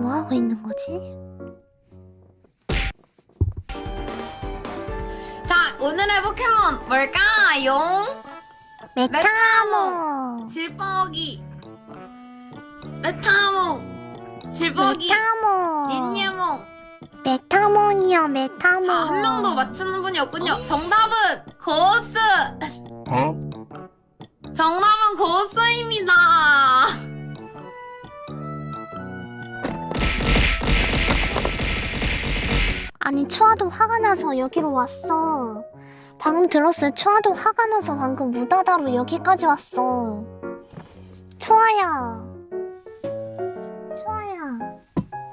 뭐 하고 있는 거지? 자, 오늘의 포켓몬 뭘까요? 메타모. 질퍽이. 메타모. 질퍽이. 메타모. 닌니모. 메타몬이요 메타몬. 자, 한 명도 맞추는 분이 없군요. 정답은 고스. 정답은 고스입니다. 아니 초아도 화가 나서 여기로 왔어. 방금 들었어요. 초아도 화가 나서 방금 무다다로 여기까지 왔어. 초아야. 초아야.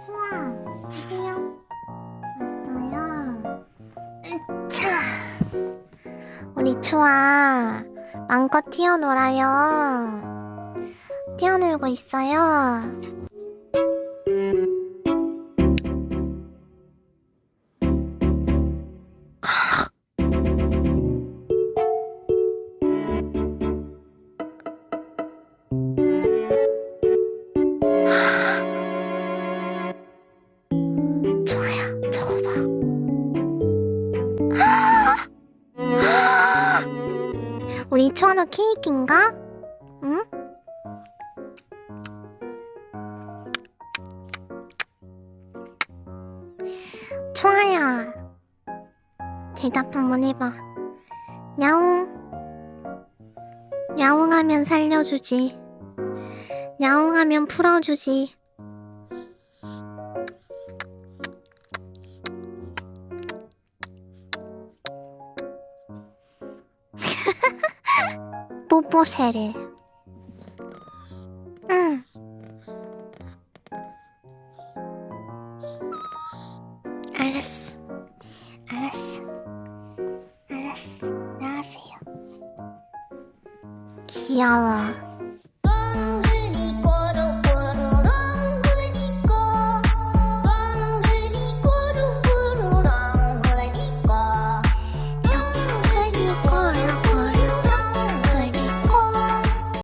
초아. 드세요. 왔어요. 으차. 우리 초아 마음껏 뛰어놀아요. 뛰어놀고 있어요. 우리 초아노 케이크인가? 응? 초아야. 대답 한번 해봐. 야옹. 야옹하면 살려주지. 야옹하면 풀어주지. 뽀뽀새를. 응. 알았어. 알았어. 알았어. 나가세요. 귀여워.